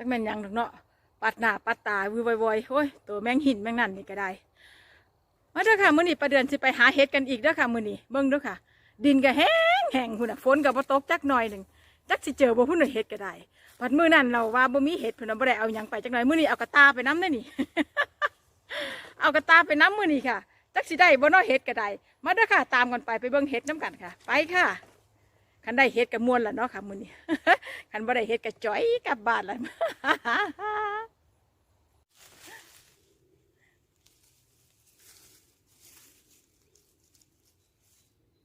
จักแม่นยังดอกเนาะปัดหน้าปัดตาวิววอยๆโอ้ยตัวแมงหินแมงนั่นนี่ก็ได้มาเด้อค่ะมื้อนี้ประเดือนสิไปหาเห็ดกันอีกเด้อค่ะมื้อนี้เบิ่งเด้อค่ะ ดินก็แห้งแห้งพุ่นน่ะฝนก็บ่ตกจักหน่อยหนึงจักสิเจอบ่พุ่นน่ะเห็ดก็ได้ปัดมื้อนั้นเราว่าบ่มีเห็ดพุ่นน่ะบ่ได้เอาหยังไปจักหน่อยมื้อนี้เอากระตาไปน้ำได้นี่ เอากระตาไปน้ำมื้อนี้ค่ะจักสิได้บ่เนาะเห็ดก็ได้มาเด้อค่ะ ตามกันไปไปเบิ่งเห็ดน้กันค่ะ ไปค่ะ คันได้เห็ดก็ม่วนล่ะเนาะค่ะมื้อนี้คันบ่ได้เห็ดก็จ้อยกลับบ้านล่ะ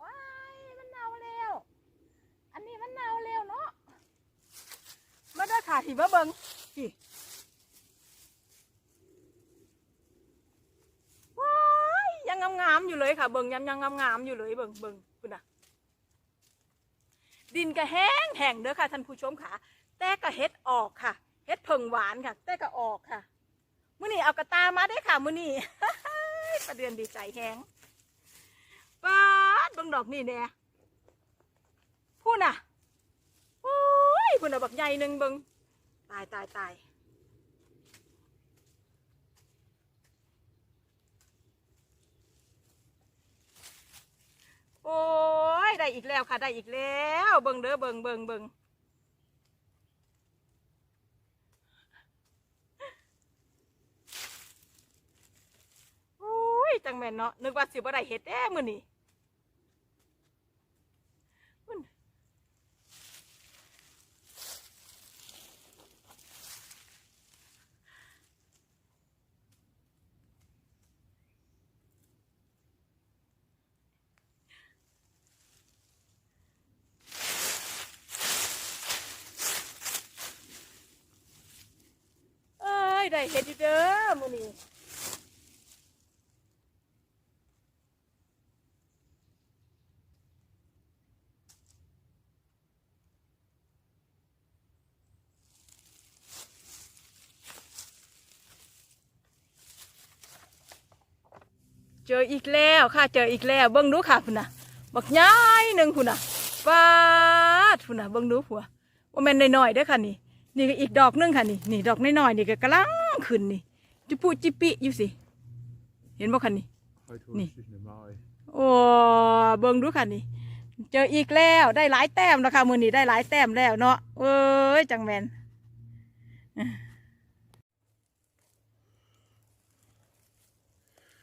ว้ายมันเน่าแล้วอันนี้มันเน่าแล้วเนาะมาเด้ค่ะที่มาเบิงพี่ว้ายยังงามๆอยู่เลยค่ะ เบิงยังยังงามๆอยู่เลยเบิงเบิงคุณน่ะ ดินก็แห้งแห้งเด้อค่ะท่านผู้ชมค่ะ แต่ก็เฮ็ดออกค่ะ เฮ็ดเพิงหวานค่ะ แต่ก็ออกค่ะมื้อนี้เอากระตามาได้ค่ะมื้อนี้ประเดือนดีใจแห้งป๊าดเบิ่งดอกนี่แน่พูดน่ะโอ้ยพูดน่ะบักใหญ่หนึ่งเบิ่งตายตายตายโอ้ ได้อีกแล้วค่ะได้อีกแล้วเบิ่งเด้อเบิ่งเบิ่งเบิ่งโอ้ยจังแม่นเนาะนึกว่าสิบ่ได้เห็ดแด้มื้อนี้ เอ้ย ได้ เห็ดอยู่เด้อมื้อนี้เจออีกแล้วค่ะเจออีกแล้วเบิ่งดูค่ะพุ่นน่ะบักย้ายหนึ่งพุ่นน่ะปาดพุ่นน่ะเบิ่งดูผัวว่าแม่นน้อยๆเด้อค่ะนี่นี่ก็อีกดอกนึงค่ะนี่นี่ดอกน้อยๆนี่ก็กำลัง ขึ้นนี่จิปุจิปิอยู่สิ เห็นบ่คะนี่ Heute Nee. hole ich dich mal. โอ้เบิ่งดูค่ะนี่เจออีกแล้วได้หลายแต้มแล้วค่ะมือนี้ได้หลายแต้มแล้วเนาะเอ้ยจังแมน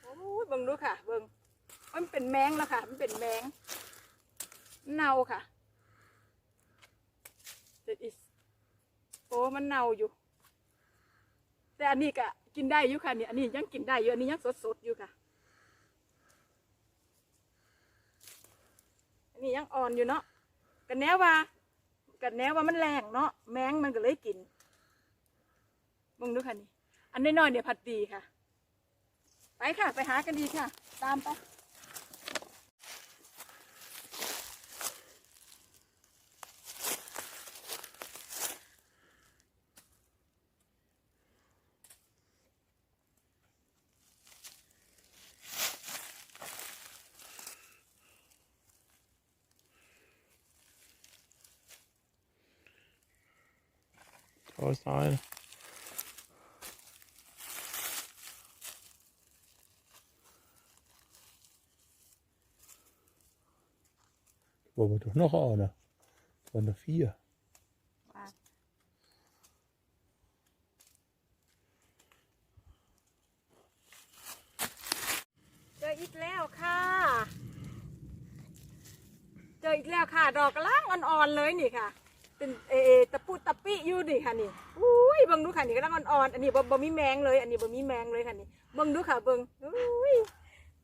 โอ้ยเบิ่งดูค่ะ เบิ่งมันเป็นแมงแล้วค่ะ มันเป็นแมงเน่าค่ะ That is โอ้มันเน่าอยู่ แต่อันนี้ก็กินได้อยู่ค่ะนี่อันนี้ยังกินได้อยู่อันนี้ยังสดๆอยู่ค่ะ อันนี้ยังอ่อนอยู่เนาะกันแนวว่ากันแนวว่ามันแรงเนาะแมงมันก็เลยกินมึงดูค่ะนี่อันน้อยๆเนี่ยผัดดีค่ะ ไปค่ะ ไปหากันดีค่ะ ตามไป Da ist ein. Wo wir doch noch eine. Das waren noch vier. เจออีกแล้วค่ะเจออีกแล้วค่ะ ดอกกระล่างอ่อนๆเลยนี่ค่ะ เป็นเออตะปุตะปิอยู่นี่ค่ะนี่อุ้ยเบิ่งดูค่ะนี่กระล่งอ่อนๆอันนี้บ่บ่มีแมงเลย อันนี้บ่มีแมงเลยค่ะนี่เบิ่งดูค่ะเบิ่งอุ้ย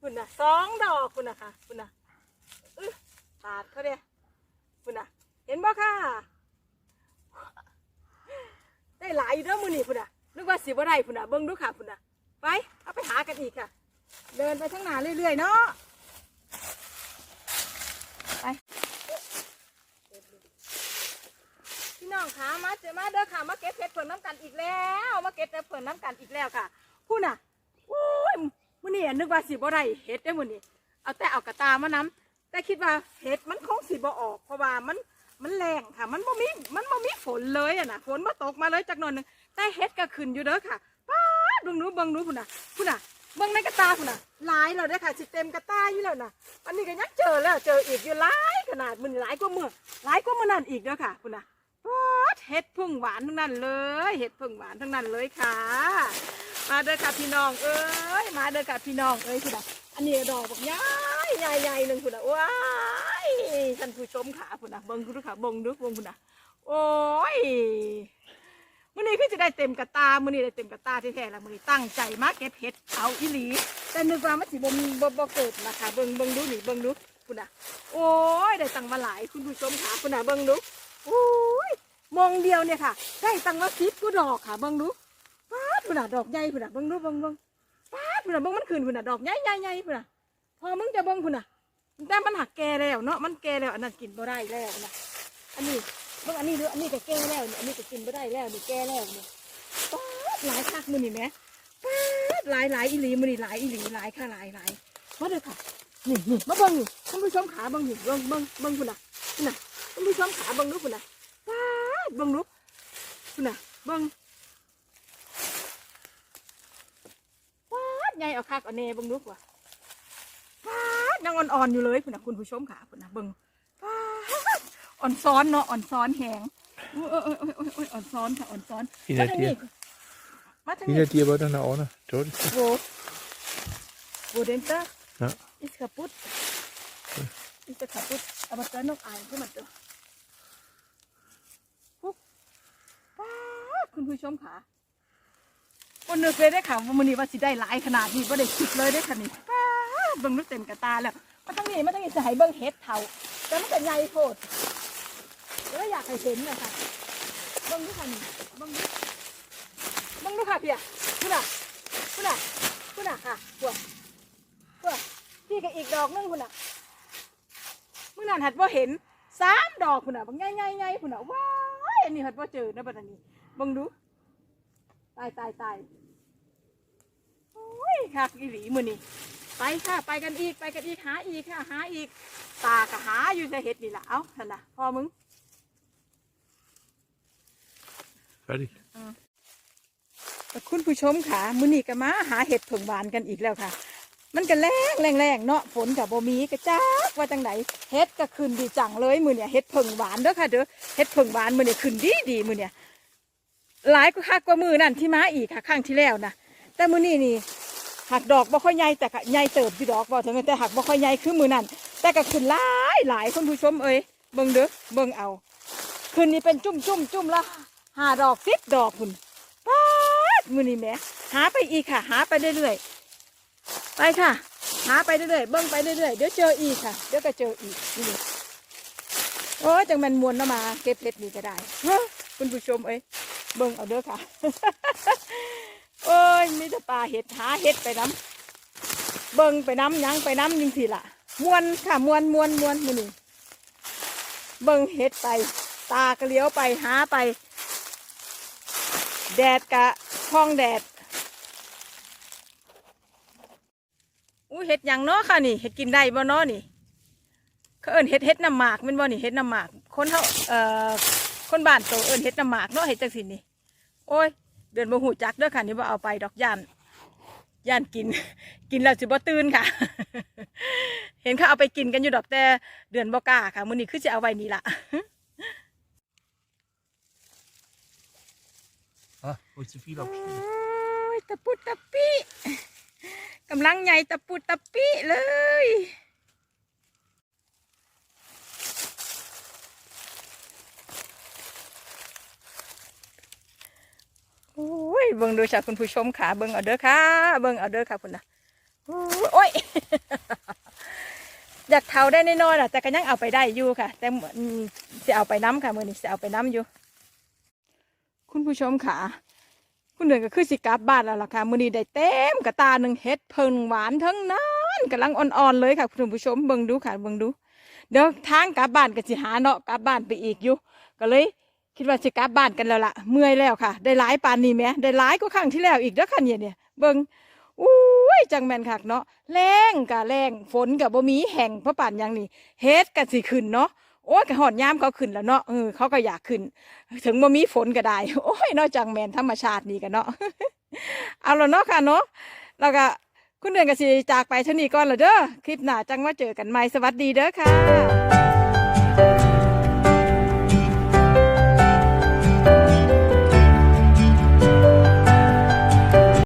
คุณน่ะสองดอกคุณน่ะค่ะคุณน่ะอื้อปาดเขาเด้คุณน่ะ เห็นบ่ค่ะ ได้หลายอยู่เด้อมื้อนี้พุ่นน่ะนึกว่าสิบ่ได้พุ่นน่ะเบิ่งดูค่ะพุ่นน่ะไปเอาไปหากันอีกค่ะ เดินไปข้างหน้าเรื่อยๆเนาะไปพี่ น้องคะมาเจอมาเด้อค่ะมาเก็บเห็ดเผินน้ำกันอีกแล้ว มาเก็บเห็ดเผินน้ำกันอีกแล้วค่ะพูดน่ะโอ้ยมื้อนี้นึกว่าสิบ่ได้เห็ดได้มื้อนี้เอาแต่เอากระตามาน้ำแต่คิดว่าเห็ดมันคงสิบ่ออก เพราะว่ามันมันแรงค่ะ มันบ่มีมันบ่มีฝนเลยอะนะฝนมาตกมาเลยจากหนอยนึงแต่เฮ็ดก็ขึ้นอยู่เด้อค่ะป้าดเบิ่งหนูเบิ่งหนูพุ่นน่ะพุ่นน่ะเบิ่งในกระตาพุ่นน่ะหลายแล้วเด้อค่ะสิเต็มกระตาอยู่แล้วน่ะอันนี้ก็ยังเจอแล้วเจออีกอยู่หลายขนาดมันหลายกว่ามื้อหลายกว่ามื้อนั้นอีกเด้อค่ะพุ่นน่ะ เฮ็ดพึ่งหวานทั้งนั้นเลยเฮ็ดพึ่งหวานทั้งนั้นเลยค่ะ มาเด้อค่ะพี่น้องเอ้ย มาเด้อค่ะพี่น้องเอ้ยพุ่นน่ะอันนี้ดอกบักใหญ่ใหญ่ใหญ่หนึ่งพุ่นน่ะว้ายท่านผู้ชมค่ะพุ่นน่ะเบิ่งดูค่ะเบิ่งดูเบิ่งพุ่นน่ะโอ้ยมื้อนี้คือจะได้เต็มกระตามื้อนี้ได้เต็มกระตาแท้ๆแล้วมื้อนี้ตั้งใจมาเก็บเห็ดเอาอีหลีแต่นึกว่ามันสิบ่มีบ่บ่เกิดนะคะเบิ่งเบิ่งดูนี่เบิ่งดูพุ่นน่ะโอ้ยได้ตังมาหลายคุณผู้ชมค่ะพุ่นน่ะเบิ่งดู อ้ยมองเดียวเนี่ยค่ะได้ตังค์มา10กูดอกค่ะเบิ่งดูป๊าดพุ่นน่ะดอกใหญ่พุ่นน่ะเบิ่งดูเบิ่งเบิ่งป๊าดพุ่นน่ะเบิ่งมันขึ้นพุ่นน่ะดอกใหญ่ใหญ่ใหญ่พุ่นน่ะพอมึงจะเบิ่งพุ่นน่ะแต่มันหักแก่แล้วเนาะมันแก่แล้วอันนั้นกินบ่ได้แล้วนะอันนี้เบิ่งอันนี้ดูอันนี้ก็แกแล้วนี่อันนี้ก็กินไม่ได้แล้วนี่แกแล้วนี่ป๊าดหลายคักมือนี่แหม่ป๊าดหลายหลายอีหลีมือนี่หลายอีหลีหลายค่ะหลายหลายมาเด้อค่ะนี่นี่มาเบิ่งนี่ท่านผู้ชมขาเบิ่งนี่เบิ่งเบิ่งเบิ่งคุน่ะน่ะ ท่านผู้ชมขาเบิ่งดูคุณน่ะป๊าดเบิ่งดูคุณน่ะเบิ่งป๊าดใหญ่เอาคักเอาแน่เบิ่งดูว่ะป๊าดยังอ่อนๆอยู่เลยคุณน่ะคุณผู้ชมขาคุณน่ะเบิ่งป๊าดอ่อนซ้อนเนาะอ่อนซ้อนแหงโอ้ยโอ้ยโอ้ยโอ้ยโอ้ยอ่อนซ้อนค่ะอ่อนซ้อนอีมานาทางทีนี้มาทาง Wie นี้ hat die aber dann auch noch? Dort. โวโวเดนเตอร์ Ja. อิสกัปุตอิสกัปุตเอามาเติมนกอายขึ้นมาตัวปุ๊บป้าด คุณผู้ชมค่ะวันนึกเลยได้ค่ะว่ามันนี้ว่าสิได้หลายขนาดนี้ว่าได้คิดเลยได้ค่ะนี่ป้าเบิ่งนึกเต็มกระตาแล้วมาทางนี้มาทางนี้จะให้เบิ่งเฮ็ดเท่าแต่มันจะใหญ่โพดแล้วอยากให้เห็นเลยค่ะเบิ่งดูค่ะนี่เบิ่งดูเบิ่งดูค่ะพี่อะคุณอะคุณอะคุณอะค่ะพวกพวกพี่ก็อีกดอกหนึงคุณอะเมื่อนั้นหัดว่าเห็นสามดอกคุณอะบางใหญ่ใหญ่ใหญ่คุณอะว้ายอันนี้หัดว่าเจอนะบัดนี้ บิ่งดู ตายตายตายโอ้ยค่ะอีหลีมือนี่ไปค่ะ ไปกันอีกไปกันอีกหาอีกค่ะหาอีก ตาก็หาอยู่ในเห็ดนี่แหละเอ้าท่านน่ะพอมึง Fertig. คุณผู้ชมค่ะ มื้อนี้ก็มาหาเห็ดผึ่งบานกันอีกแล้วค่ะ มันก็แรงแรงแรงเนาะฝนกับบ่มีก็จักว่าจังไหนเห็ดก็ขึ้นดีจังเลย มื้อเนี่ยเห็ดผึ่งหวานเด้อค่ะเด้อเห็ดผึ่งหวานมื้อเนี่ยขึ้นดีดีมื้อเนี่ย หลายก็คักกว่ามือนั่นที่มาอีกค่ะครั้งที่แล้วนะแต่มือนี้นี่หักดอกบ่ค่อยใหญ่แต่ก็ใหญ่เติบอยู่ดอกบ่ถึงแต่หักบ่ค่อยใหญ่คือมือนั้นแต่ก็ขึ้นหลายหลายคุณผู้ชมเอ้ยเบิ่งเด้อเบิ่งเอาขึ้นนี่เป็นจุ่มจุ่มจุ่มละหาดอกสิบดอกคุณป๊าดมือนี่แม่หาไปอีกค่ะ หาไปเรื่อยๆไปค่ะ หาไปเรื่อยๆเบิ้งไปเรื่อยๆเดี๋ยวเจออีกค่ะเดี๋ยวก็เจออีกนี่โอ้จังแมันมวนเนาะมา เก็บเห็ดนี่ก็ได้ฮะคุณผู้ชมเอ้ย เบิ้งเอาเด้อค่ะ โอ้ยมีแต่ปลาเห็ดหาเห็ดไปน้ำเบิ้งไปน้ำยังไปน้ำยิงสิละมวนค่ะมวนมวนมวนมือนี่เบิ้งเห็ดไป ตาก็เลี้ยวไปหาไป แดดกะห้องแดดอู้เห็ดยังเนาะค่ะนี่เห็ดกินได้บ่เนาะนี่เขาเอิ้นเห็ดเห็ดน้ำหมากแมันบ่นี่เห็ดน้ำหมากคนเขาเอ่อ คนบ้านโตเอิ้นเห็ดน้ำหมากเนาะเห็ดจังสินี่โอ้ย เดินบ่หูจักเด้อค่ะนี่บ่เอาไปดอกย่านย่านกิน กินแล้วสิบ่ตื่นค่ะ เห็นเขาเอาไปกินกันอยู่ดอกแต่เดือนบ่กล้าค่ะมื้อนี้คือสิเอาไว้นี่ล่ะ Ah, wo ich zu viel โอ้ abschneide. ยตะปุตตะปิกำลังใหญ่ตะปุตตะปิเลย อ้ยเบิ่งดูจากคุณผู้ชมค่ะเบิ่งเอาเด้อค่ะเบิ่งเอาเด้อค่ะคุณนะโอ้ยโอ้ยอยากเท่าได้น้อยๆน่ะแต่ก็ยังเอาไปได้อยู่ค่ะ แต่อืมจะเอาไปน้ำค่ะมือนี้จะเอาไปน้ำอยู่ คุณผู้ชมค่ะ คุณเดือนก็คือสิกลับบ้านแล้วล่ะค่ะมือนี้ได้เต็มกระตาหนึ่งเฮ็ดเพิ่งหวานทั้งนั้นกำลังอ่อนๆเลยค่ะ คุณผู้ชมเบิ่งดูค่ะเบิ่งดู เดี๋ยวทางกลับบ้านก็สิหาเนาะกลับบ้านไปอีกอยู่ ก็เลย คิดว่าสิกลับบ้านกันแล้วละเมื่อยแล้วค่ะ ได้หลายปานนี้แหมได้หลายกว่าครั้งที่แล้วอีกเด้อค่ะเนี่ยเนี่ยเบิ่งอุ้ยจังแมนคักเนาะแรงกะแรงฝนกะบ่มีแห้งพระป่านยังนี่เฮ็ดกะสิขึ้นเนาะโอ้ยกะหอนยามเขาขึ้นแล้วเนาะเออเขาก็อยากขึ้น ถึงบ่มีฝนก็ได้โอ้ยนอกจากแมนธรรมชาตินี่กันเนาะเอาละเนาะค่ะเนาะแล้วก็คุณเดือนก็สิจากไปเท่านี้ก่อนละเด้อคลิปหน้าจังมาเจอกันใหม่สวัสดีเด้อค่ะ